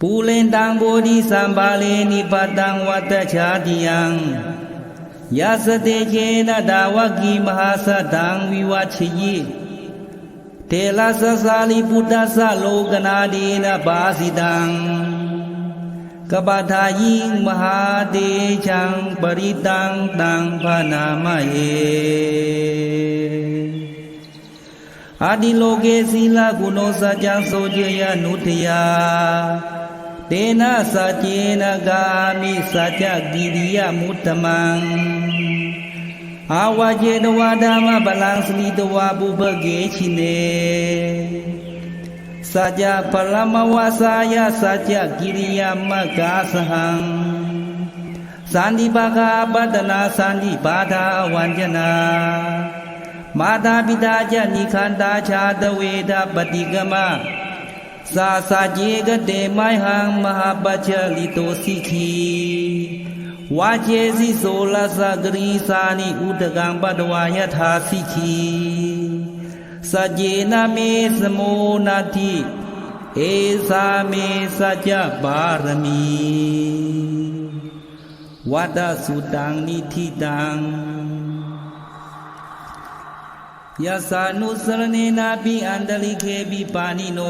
ปูเลนตังโบธิสัมบาเลนิปตังวัตชาติยังยาสเตเจนะดาวกีมหาสตังวิวัชยิเทลาสสาลิพุทธสโลกนาดีนะบาสิตังกบาทายิงมหาเดชังปริตังตังพนามเย အာဒီလောကေသီလကုဏောစัจ jं သောကြယနုတယတေနစัจ ेन ဂာမိစัจ กิริยမုတ္တမံ tena sacena gami sacha giriya mutamang awaje dawa dama balang sli dawa bu bage saja palama wasaya sacha giriya magasahang. Sandi baga badana sandi pada wanjana mata pita ja nikanda cha dawe da patigama สาสาเยกเดไมหังมหาปัจจลิโตสิกีวาเจสิโสลาสกรีสานิอุตกังปัตวายทาสิกีสัเจนามิสโมนาทิเอสาเมสัจบารมีวัดสุตังนิธิตังยาสานุสรเนนาบีอันดลิเคบีปานิโน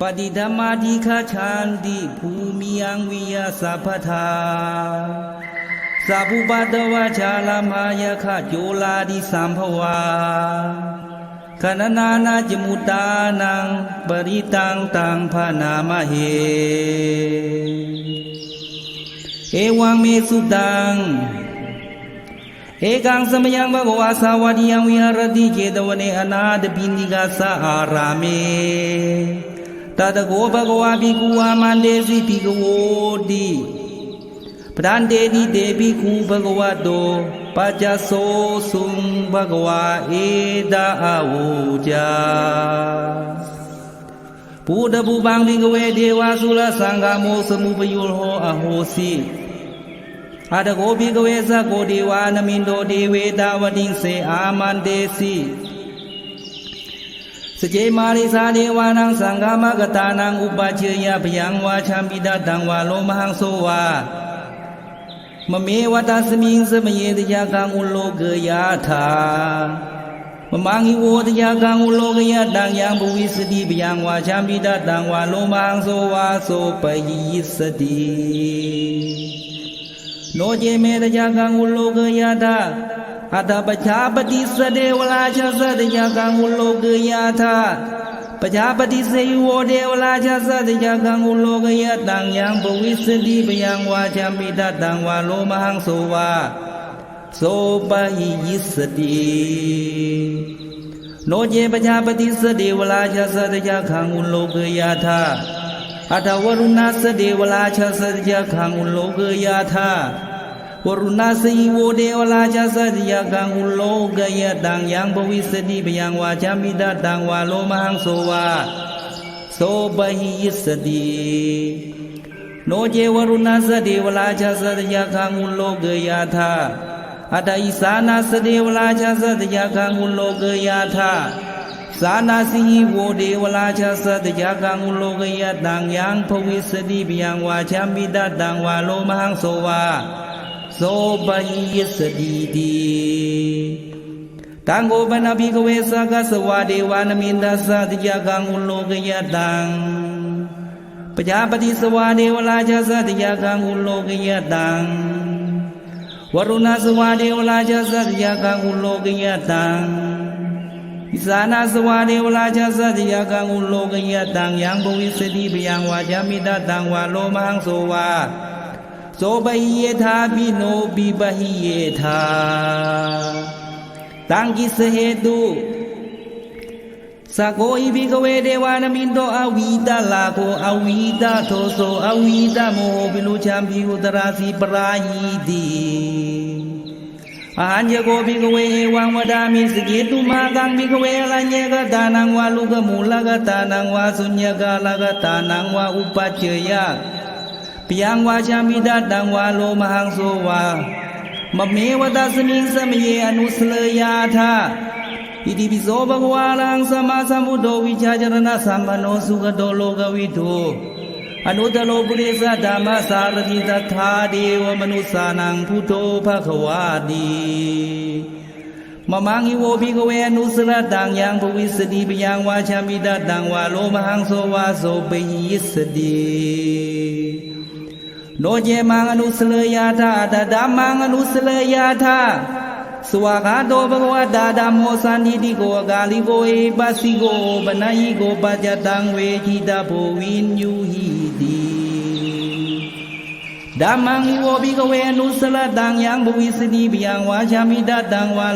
ปฏิธรรมาธิคาชันติภูมิยังวิยาสัพพทาสัพพุปัตวาชาลามายาคโจลาดิสัมภวาขณนานาจมุตานังปริตังตังพานามเห เอวังเมสุตัง เอกังสมยังภควาสาวดียังวิหารติเจตวเนอนาถปินิกาสาอารามิ ตตะโกภควาภิกขุอามันเดสิภิกขุติปรานเตติเตภิกขุภควะโตปัจจโสสุงภควาเอตาอาวุจาปูตะปูบังภิกเวเทวาสุลสังฆโมสมุปยุโหอโหสิ အတကောဘိကဝေသကိုဒီဝါနမိန်တောဒီဝေတာဝတိစေအာမန္တေစီ စကြေမာရိသာဒေဝနံသံဃမဂတာနံဥပချေယဗယံဝါချံပိတတံဝါလောမဟံသောဝါမမေဝတသမိင်စမယေတယကံဥလောကယထာမမငိဝတယကံဥလောကယတံယံဘဝိစတိဗယံဝါချံပိတတံဝါလောမဟံသောဝါသောပယိစတိနောကျေမေတကြကံကုလောကယ อาตาปชาปฏิสเดวลาชาสติยากังุโลกยาธาปชาปฏิเสยโวเดวลาชาสติยากังุโลกยาตังยังปวิสติปยังวาชามิดาตังวาโลมหังโสวาโสปะหิยิสติโนเจปชาปฏิสเดวลาชาสติยากังุโลกยาธาอาตาวรุณาสเดวลาชาสติยากังุโลกยาธา ဝရုဏစေဝဒေဝလာချသတကြခံုလောကယတံယံဘဝိစတိပယံဝါချမိတတံဝါလောမဟံသောဝါသောပဟိယစ္စတိနောကျေဝရုဏသဒေဝလာချသတကြခံုလောကယထာအတဣသာနာသဒေဝလာချသတကြခံုလောကယထာသာနာစီဝောဒေဝလာချသတကြကံဥလောကယတံယံဖဝိစတိပယံဝါချမိတတံဝါလောမဟံသောဝါ sobai sadidi tango banabi kawe saka sawade wanaminda satya kangun lokaya tang ปัญญาปฏิสวาเดวราชาสัตยากังอุโลกิยตังวรุณสวาเดวราชาสัตยากังอุโลกิยตังอิสานาสวาเดวราชาสัตยากังอุโลกิยตังยังบุวิสติปยังวาจามิตาตังวาโลมังโสวา သောပဟိယထာပိနောပိပဟိယထာတံကိစဟေတုသကောဤဘိကဝေဒေဝနမိတောအဝိတလာကိုအဝိတသောသောအဝိတမောဘိလူချံပိဟုတရာစီပရာယိတိအာညကိုဘိကဝေဝံဝဒာမိစကေတုမာကံဘိကဝေလညေကတာနံဝါလူကမူလကတာနံဝါသုညကလကတာနံဝါဥပချေယ ปียงว่าชามิดาดังว่าโลมหังโซวาบัมเมวตาสมิงสมเยอนุสเลยาธาอิติปิโสภควาลังสมาสัมพุทโธวิชาจรณะสัมปันโนสุขโตโลกวิทูอนุตโลปุริสธรรมสารติตถาเดวมนุสานังพุทโธภควาดีมมังอิโวภิกเวนุสระตังยังภวิสติปยังวาชามิดาตังวาโลมหังโสวาโสเปยิสติ โนเจมังอนุสเลยาธาตดามังอนุสเลยาธาสวากาโตภควตาดัมโมสันติติโกกาลิโกเอปัสสิโกปนัยโกปัจจตังเวจิตาโพวินยูหิติดัมมังอิโวภิกเวอนุสลตังยังภวิสติปยังวาชามิตตังวา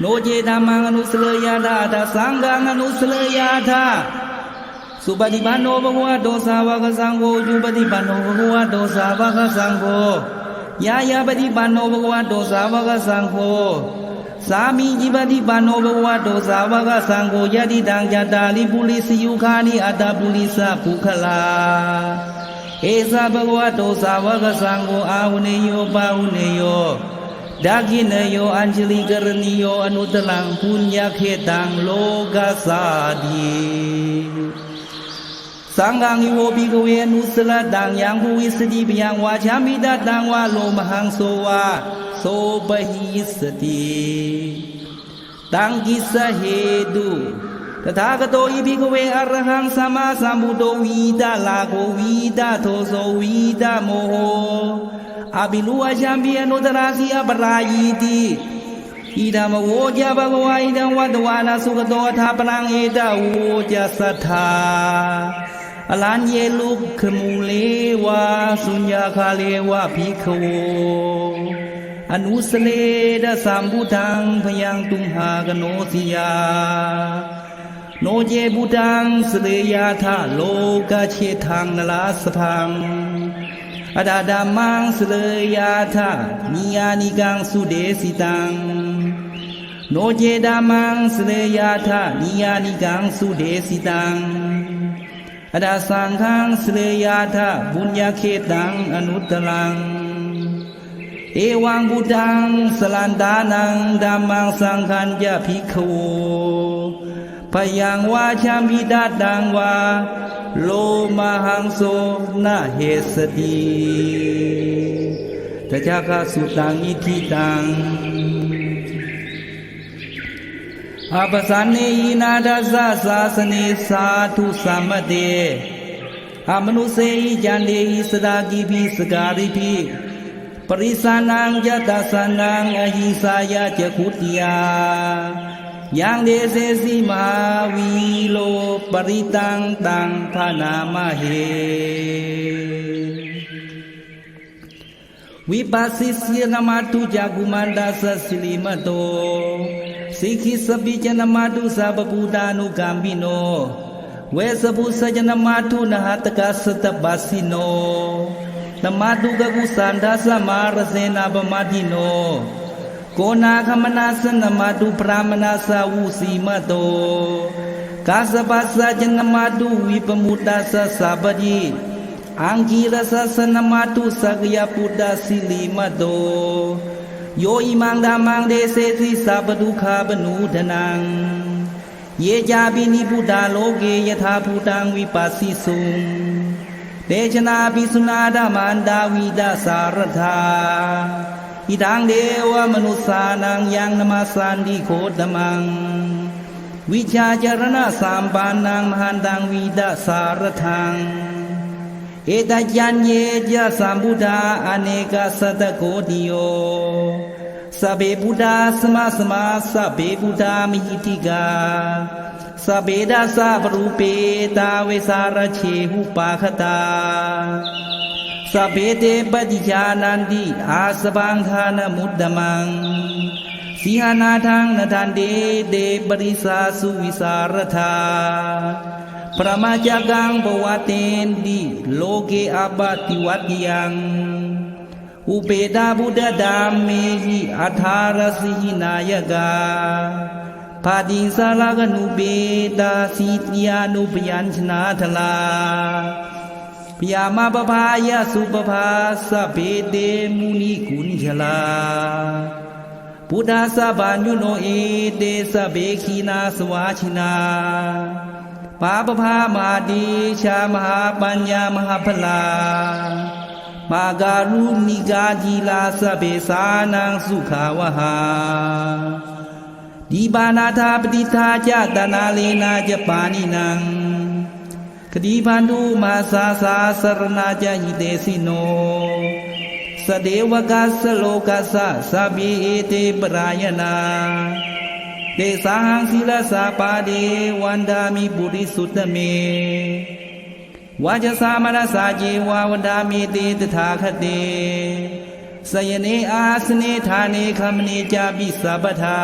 โนเจธรรมังอนุสเลยาธาตาสังฆังอนุสเลยาธาสุปฏิปันโนภควโตสาวกสังโฆจุปฏิปันโนภควโตสาวกสังโฆยายาปฏิปันโนภควโตสาวกสังโฆสามีจิปฏิปันโนภควโตสาวกสังโฆยะติตังจัตตาลิปุริสยุคานิอัตตปุริสภูคลาเอสะภควโตสาวกสังโฆอาหุเนโยปาหุเนโย ဒါကိနယောအัญชလိကရဏီယောအနုတလံပုညခေတံလောကသာတိသံဃံယဝပိကဝေအနုစလတံယံဘူဝိစတိပယံဝါချာမိတတံဝါလောမဟံသောဝါသောပဟိစတိတံကိစဟေတုတထာဂတောဤပိကဝေအရဟံသမ္မာသမ္ဗုဒ္ဓဝိဒလာကိုဝိဒသောသောဝိဒမောဟော abilua jambia no darasia barayiti ida ma wo ja bagwa ida wa dwana suka do tha panang ida wo ja satha alan ye luk khmu le wa sunya kha le wa bhikkhu อนุสเลดะสามพุทังพยังตุงหากโนสิยา โนเยบุตังสเลยาธาโลกาเชทังนลาสพัง อาดาดามังสเลยาธานิยานิกังสุเดสิตัง โนเจดามังสเลยาธานิยานิกังสุเดสิตังอาดาสังฆังสเลยาธาบุญญาเขตังอนุตตลัง เอวังบุตังสลันตานังดามังสังคัญญาภิกขโวพยังวาชามิดาดังวา โลมาหังโสนาเหสติตจักสุตังอิทิตังอาปสานเนยินาดาสาสาสเนสาธุสัมเตอามนุเสยิจันเดหิสดากิภิสการิภิปริสานังยะตัสสนังอหิสายะเจคุติยา yang desesi mawilo peritang tang tanamahe Wipasis ya nama tu jagu manda sesili mato Sikhi sebi ya We sebu saja nama tu nahataka setabasino Nama tu gagu sanda โกนาคมนาสนมาดูพรามนาสาวุสีมาโตกาสปัสสะจนมาดูวิปมุตตาสสะบดีอังกีรสสนมาตุสักยปุตาสิลิมาโตโยอิมังดามังเดเสสิสัพดุขาบนูทนัง เยจาบินิพุทธาโลเกยถาพุทังวิปัสสิสุงเดชนาปิสุนาดามันดาวิดาสารธา อิดังเดวมนุษานังยังนมาสานดีโคตมัง วิชาจรณะสามปานนางมหันตังวีดาสารทัง เอตายันเยจะสามบุดาอเนกาสตะโกติโยสเบบุดาสมาสมาสเบบุดามิหิติกาสเบดาสาปรูเปตาเวสารเชหุปาคตา สเปเตปฏิชานันติอาสบังทานมุตตมังสีหานาทังนทันเดเดปริสาสุวิสารธาประมาจักังปวัตเตนติโลเกอาบติวัตยัง อุเปตาบุตดามเมหิอัทารสิหินายกาภาดิสาลากนุเบตาสิทยานุปยัญชนะทลา พยามาปภายาสุปภาสเพเตมุนิกุญชลา พุทธาสบานุโนเอเตสะเบคีนาสวาชินาปาปภามาดีชามหาปัญญามหาพลา มาการุณิกาจีลาสเปสานังสุขาวหาดีบานาธาปฏิทาจาตนาเลนาจะปานินัง คดีพันธุมาสาสาสรณาจาหิเตสิโนสเดวกัสโลกัสสะสบีเอเตปรายนาเตสังศิลสาปาเดวันดามิบุริสุตเมวาจสามรสาเจวาวันดามิเตตถาคเตสยเนอาสเนธาเนคมเนจาบิสัพทา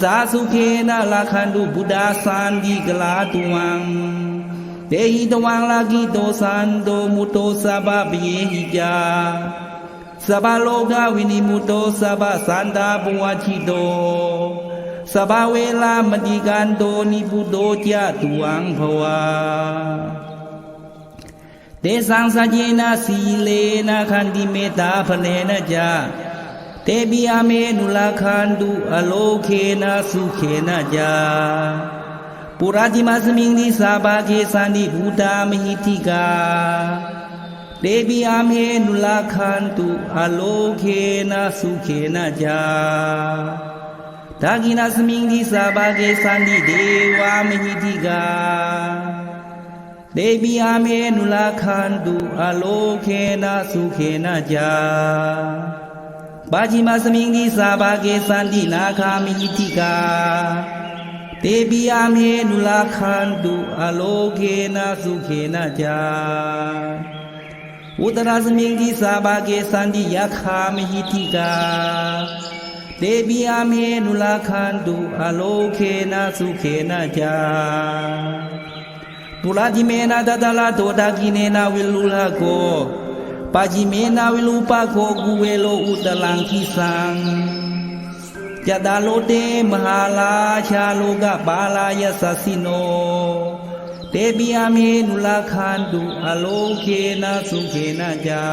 สาสุเคนะลาคันตุบุดาสันติกลาตุวัง เตหิตวังลากิโตสันโตมุโตสัพพะเยหิจาสัพพะโลกาวินิมุโตสัพพะสันตาปวัชิโตสัพพะเวลามติกันโตนิพุโตจาตุวังภวาเตสังสัจเจนะสีเลนะขันติเมตตาภเลนะจาเตปิอาเมนุลาคันตุอโลเคนะสุเคนะจา 보라지마 스밍디 देवी 산디 부담히티가 देव्यामे नुलाखान्तु, आलोकेन सुखेन जा। दागिनास्मिन् दिशा भागे सन्धि देवामहि दिगा देव्यामे नुलाखान्तु सुखे सुखेन जा। बाजिमास्मिन् दिशा भागे सन्धि नाखामि อโลเคนะสุเคนะจาทากินัสมิงดิสาบาเกสันติเดวามหิติกา ဒေဝီအာမေနုလာခန္တုအလောခေနသုခေနကြပါจิမသမိန်ဒီစာဘာကေသန္တိနာခာမိတိကာဒေဝီအာမေနုလာခန္တုအလောခေနသုခေနကြဥတရသမိန်ဒီစာဘာကေသန္တိယခာမိတိကာဒေဝီအာမေနုလာခန္တုအလောခေနသုခေနကြ ปุราจิเมนาตตาลาโตตากิเนนาวิลุลาโกปาจิเมนาวิลุปะโคกุเวโลอุตลังคิสัง จตาโลเตมหาลาชาโลกะบาลายสัสสิโน เตปิอาเมนุลาคันตุอโลเคนะสุเคนะจา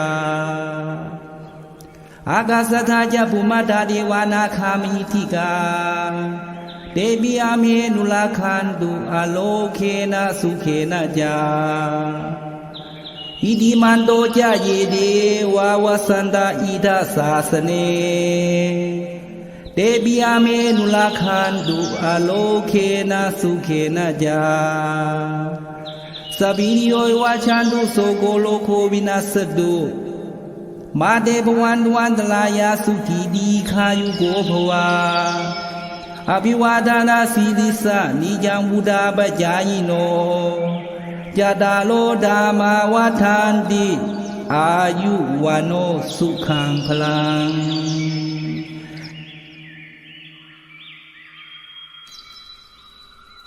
อากาศธาจะภูมิตาเดวานาคามิธิกา เตปิอาเมนุลาคันตุอโลเคนะสุเคนะจาอิติมันโตจาเยเดวาวสันตาอิทาสาสเน เตบิยาเมนุลาคานดูอโลเคนาสุเคนาจาสบิริโยวาชันดุโสโกโลโควินาสดูมาเดบวันวันตลายาสุทีดีขายุโกภวาอภิวาทานาสีลิสานิยังบุดาบจายโนจาดาโลดามาวาทานดีอายุวานโนสุขังพลัง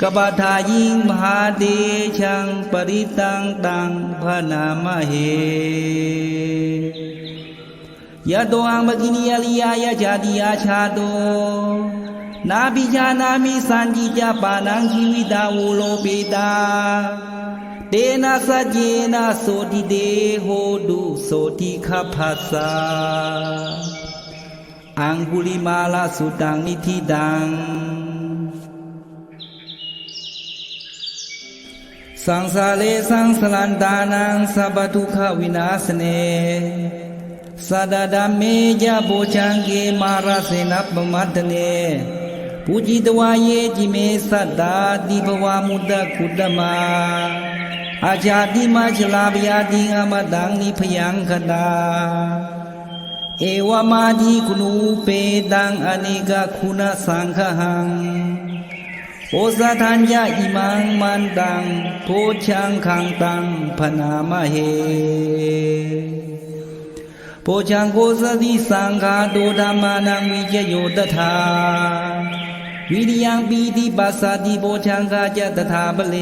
กบฏายิงมหาเดชังปริตังตังพนามเหยะโตอังบกินิยลิยายะจาติอาชาโตนาปิจานามิสันจิจาปานังชีวิตาวุโลปิตาเตนะสัจเจนะโสติเดโหตุโสติขัพสสาอังคุลิมาลาสุตังนิธิตัง สังสาเลสังสลันตานังสัพทุขวินาสเนสัดดาเมจาโบชังเกมาราเสนัปมัตเนปูจิตวาเยจิเมสัตตาติภวามุตตะคุตตมาอาจาติมาชลาบยาติงอมตังนิพยังคตาเอวมาทิคุูเปตังอเนกคุณสังฆหัง โอสะทัญญาอิมังมันตังโพชังคังตังพนามะเฮโพชังโกสติสังฆาโตธรรมานังวิจโยตถาวิริยังปีติปัสสติโพชังกาจะตถาปะเล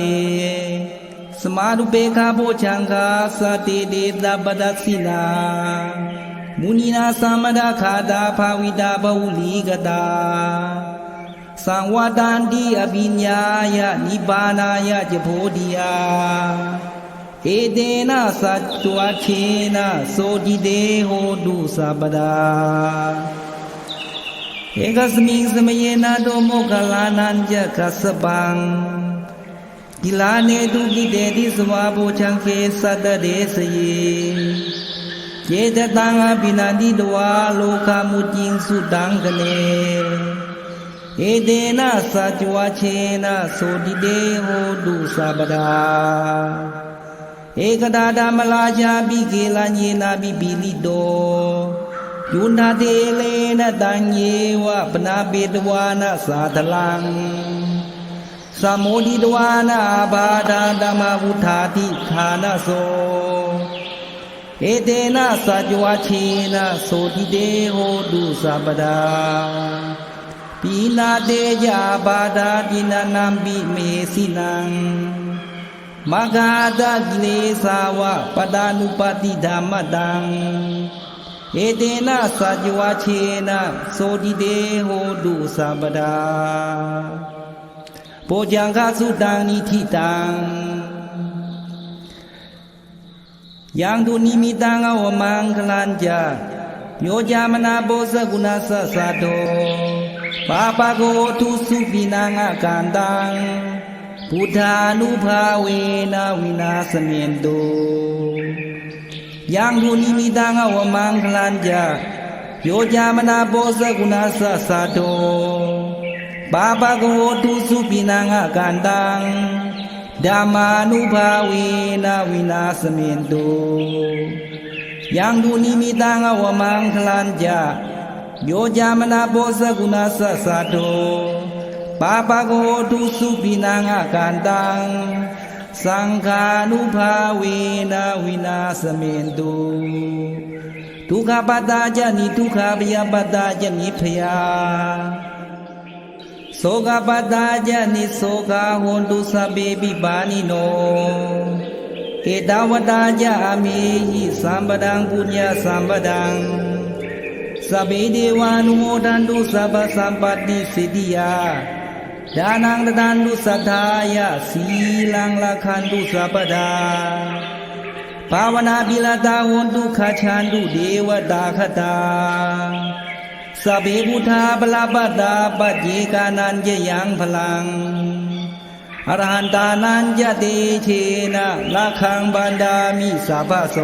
สมารุเปคาโพชังกาสติเดตปดัสสินามุนีนาสามดาคาดาภาวิดาบวุลีกตา သံဝတန္တိအပိညာယနိဗ္ဗာနာယကြဘောဓိယာဧတေနသတ္တဝခေနသောတိတေဟောတုသဗ္ဗဒါဧကစမိသမယေနာတောမောကလာနံကြကသပံကိလာနေတုကိတေတိသဝဘောချံခေသတ္တရေစယေယေတတံအပိနာတိတဝါလောကမုကျင်းစုတံကနေဧတေနသจวาเชน ဧတေနစာကြွားချေနဆိုတိတေဟောတုသပဒာဧကတာဓမ္မလာချာပိကေလညေနာပိပိလိတောယုနာတေလေနတံညေဝပနာပေတဝါနသာတလံသမောဒိတဝါနဘာဒာဓမ္မဝုထာတိခာနသောဧတေနစာကြွားချေနဆိုတိတေဟောတုသပဒာ ပီလာတေယဘာဒာတိနနံပိမေစီနံမဂါဒကိလေသာဝပဒ ानु ပတိဓမ္မတံဧတေနသာဇဝချေနသောတိတေဟောတုသဗ္ဗဒါပောဇံခသုတံနိတိတံယံတုနိမိတံဝမင်္ဂလံကြယောဇာမနာဘောဇဂုဏသသတော Bapakku tusu binang kandang Buddha nubawe na Yang huni midang awa mangkelanja Yoja mana bosa guna sesado Bapakku tusu binang kandang Dhamma nubawe na wina semendo Yang huni midang awa mangkelanja Yoja ယောကြမနာဘောဇဂုဏသသတောပါပကိုတုစုပိနာငကန်တံသံဃာနုဘာဝေနဝိနာစမေนတုဒုက္ခပတ္တာကြနိဒုက္ခပယပတ္တာကြနိဖယာသောကပတ္တာကြနိသောကဟွန်တုသဗ္ဗေပိပါဏိနောဧတဝတ္တာကြအမေဟိသံပဒံပုညသံပဒံ สัพเดวานุโมทันดุสัพสัมปัติสิทธิยาดานังตานดุสัทธายาสีลังละคันดุสัพดาภาวนาบิลาตาวันตุขาชานดุเดวดาคตาสัพเพพุทธาปลาปดาปจีกานันเยยังพลังอรหันตานันญาติเชนะละคังบันดามิสัพพโส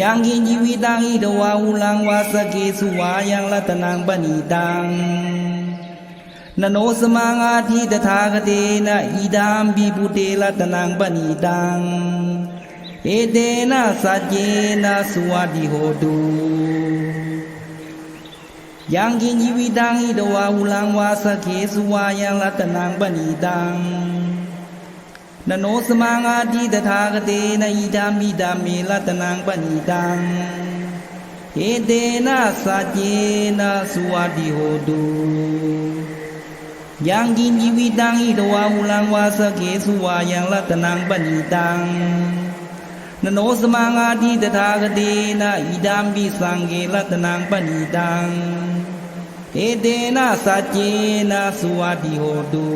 ยังกินชีวิตังอิทวาอุลังวาสเกสุวายังรัตนังปณิตังนโนสมังอาทิตถาคเตนะอิดามบิบุเตรัตนังปณิตัง เอเดนะสัจเจนะสุวัดิโหตุยังกินชีวิตังอิทวาอุลังวาสเกสุวายังรัตนังปณิตัง နနောသမံဃာတိတထာဂတေနဣဒာမိဒာမေလတနံပဏိတံဟေတေနစာကျေနသုဝတိဟောတုယံကိဉ္ဇိဝိတံဣတဝါဟုလံဝါစကေသုဝါယံလတနံပဏိတံနနောသမံဃာတိတထာဂတေနဣဒံပိသံဃေလတနံပဏိတံဧတေနစာကျေနသုဝတိဟောတု